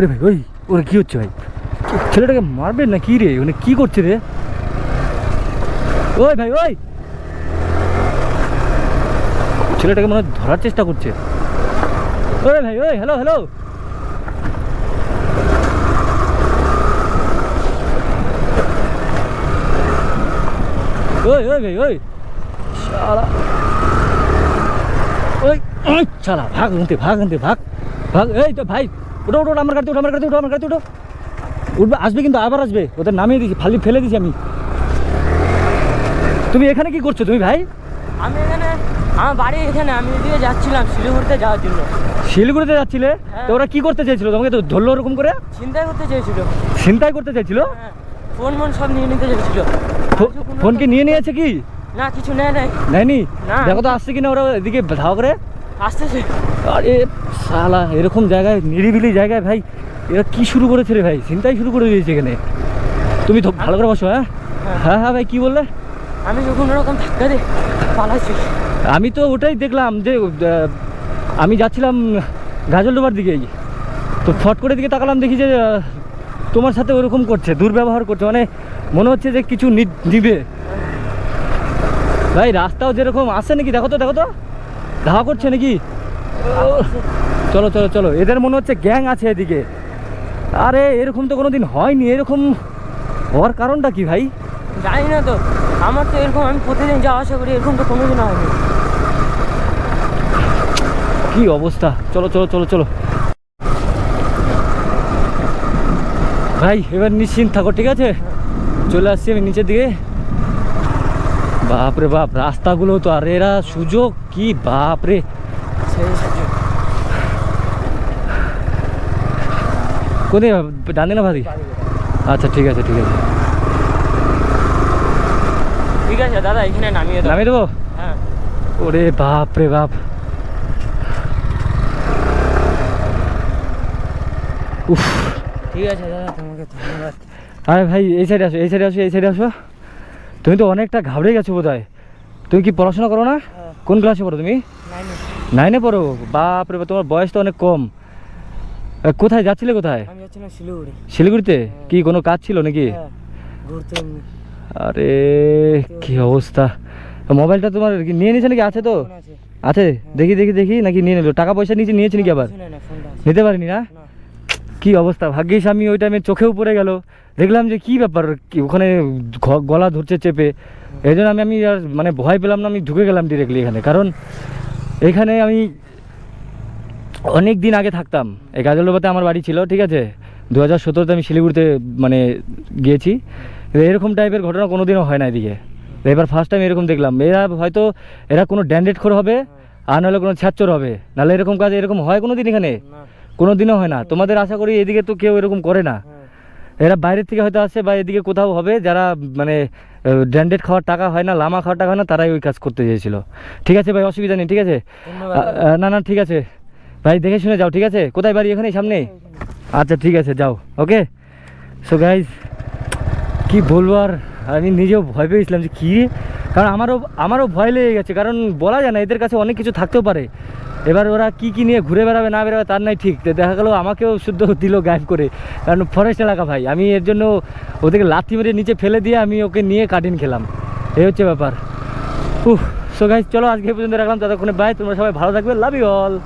রে ভাই, ওই, ওরে কি হচ্ছে ভাই? ছেলেটাকে মারবে না কি রে? মানে কি করছে রে? ওই ভাই, ওই! ছেলেটাকে মনে ধরার চেষ্টা করছে। ওই ভাই, ওই হ্যালো হ্যালো ওই ওই ভাই, ওই! শালা! ওই ওই, শালা, ভাগ আনতে ভাগ আনতে ভাগ! ভাগ এই তো ভাই ওটা ওটা আমার গাড়িতে আমার গাড়িতে আমার গাড়িতে উঠবে আসবে কিন্তু আবার আসবে। ওদের নামিয়ে দিয়েছি ফালি ফেলে দিয়েছি আমি। তুমি এখানে কি করছ তুমি ভাই? আমি এখানে আমার বাড়ি এখানে আমি এদিকে যাচ্ছিলাম শিলিগুড়িতে যাওয়ার জন্য। শিলিগুড়িতে যাচ্ছিলে? তো ওরা কি করতে চাইছিল তোমাকে তো ধরলো ওরকম করে? চিন্তাই করতে চেয়েছিল। চিন্তাই করতে চাইছিল হ্যাঁ ফোন মন সব নিয়ে নিতে চেয়েছিল। ফোন কি নিয়ে নিয়েছে কি? না কিছু নেয় নাই। নেয়নি। দেখো তো আসছে কিনা ওরা এদিকে ধাওয়া করে? আসতেছে। আরে সালা এরকম জায়গায় নিরিবিলি জায়গায় ভাই এরা কি শুরু করেছে রে ভাই? চিন্তাই শুরু করে দিয়েছে এখানে। তুমি তো ভালো করে বসো হ্যাঁ? হ্যাঁ। হ্যাঁ হ্যাঁ ভাই কি বললে? আমি যখন ওরকম ধাক্কা দিয়ে পালাচ্ছি। আমি তো ওটাই দেখলাম যে আমি যাচ্ছিলাম গাজলডোবার দিকেই তো ফট করে দিকে তাকালাম দেখি যে তোমার সাথে ওরকম করছে দুর্ব্যবহার করছে মানে মনে হচ্ছে যে কিছু নিবে। ভাই রাস্তাও যেরকম আসে নাকি? দেখো তো দেখো তো। ধাওয়া করছে নাকি? চলো চলো চলো। এদের মনে হচ্ছে গ্যাং আছে এদিকে। আরে এরকম তো কোনো দিন হয়নি। এরকম হওয়ার কারণটা কি ভাই? জানি না তো। আমার তো এরকম আমি প্রতিদিন যাওয়া আসা করি এরকম তো কোনোদিন হয়নি। কি অবস্থা? চলো চলো চলো চলো। ভাই এবার নিশ্চিন্ত থাকো ঠিক আছে? চলে আসছি আমি নিচের দিকে। বাপরে বাপ রাস্তাগুলো তো আর এরা সুযোগ কি বাপরে। কোথায় ডানে না ভাদি আচ্ছা ঠিক আছে ঠিক আছে। ঠিক আছে দাদা এখানে নামিয়ে নামিয়ে দেবো? হ্যাঁ। ওরে বাপ রে বাপ। উফ। ঠিক আছে দাদা তোমাকে ধন্যবাদ। আরে ভাই এই সাইডে আসো এই সাইডে আসো এই সাইডে আসো। তুমি তো অনেকটা ঘাবড়ে গেছো বোধ তুমি কি পড়াশোনা করো না? হ্যাঁ। কোন ক্লাসে পড়ো তুমি? নাইনে পড়ো? বাপ রে তোমার বয়স তো অনেক কম। কোথায় যাচ্ছিলে কোথায়? শিলিগুড়ি। শিলিগুড়িতে? কি কোনো কাজ ছিল নাকি? হ্যাঁ আরে কি অবস্থা। মোবাইলটা তোমার কি নিয়ে নিয়েছে নাকি? আছে তো? আছে। দেখি দেখি দেখি। নাকি নিয়ে নিলো? টাকা পয়সা নিচে নিয়েছে নাকি আবার? নিতে পারিনি না। কি অবস্থা? ভাগ্যিস আমি ওই টাইমে চোখেও পড়ে গেল। দেখলাম যে কি ব্যাপার কি ওখানে গলা ধরছে চেপে। এই জন্য আমি আমি আর মানে ভয় পেলাম না আমি ঢুকে গেলাম ডিরেক্টলি এখানে। কারণ এখানে আমি অনেক দিন আগে থাকতাম। এই গাজলডোবাতে আমার বাড়ি ছিল ঠিক আছে? দু হাজার সতেরোতে আমি শিলিগুড়িতে মানে গিয়েছি। এরকম টাইপের ঘটনা কোনোদিনও হয় না এদিকে। এবার ফার্স্ট টাইম এরকম দেখলাম। এরা হয়তো এরা কোনো ড্যান্ডেড খোর হবে আর নাহলে কোনো ছ্যাচ্চর হবে। নাহলে এরকম কাজ এরকম হয় কোনো দিন এখানে কোনো দিনও হয় না। তোমাদের আশা করি এদিকে তো কেউ এরকম করে না। হ্যাঁ। এরা বাইরের থেকে হয়তো আসে বা এদিকে কোথাও হবে যারা মানে ব্র্যান্ডেড খাওয়ার টাকা হয় না লামা খাওয়ার টাকা হয় না তারাই ওই কাজ করতে চেয়েছিল। ঠিক আছে ভাই অসুবিধা নেই ঠিক আছে? না না ঠিক আছে। ভাই দেখে শুনে যাও ঠিক আছে? কোথায় বাড়ি? এখানে সামনে আচ্ছা ঠিক আছে যাও ওকে? সো গাইজ কি বলব আর? আমি নিজেও ভয় পেয়েছিলাম যে কী? কারণ আমারও আমারও ভয় লেগে গেছে। কারণ বলা যায় না এদের কাছে অনেক কিছু থাকতেও পারে। এবার ওরা কি কি নিয়ে ঘুরে বেড়াবে, না বেড়াবে তার নাই ঠিক। দেখা গেলো, আমাকেও শুদ্ধ দিল গায়েব করে। কারণ ফরেস্ট এলাকা ভাই, আমি এর জন্য ওদেরকে লাথি মেরে নিচে ফেলে দিয়ে আমি ওকে নিয়ে কাটিন খেলাম। এই হচ্ছে ব্যাপার। উহ সো গাইজ চলো আজকে পর্যন্ত রাখলাম, ততক্ষণে বাই তোমরা সবাই ভালো থাকবে লাভ ইউ অল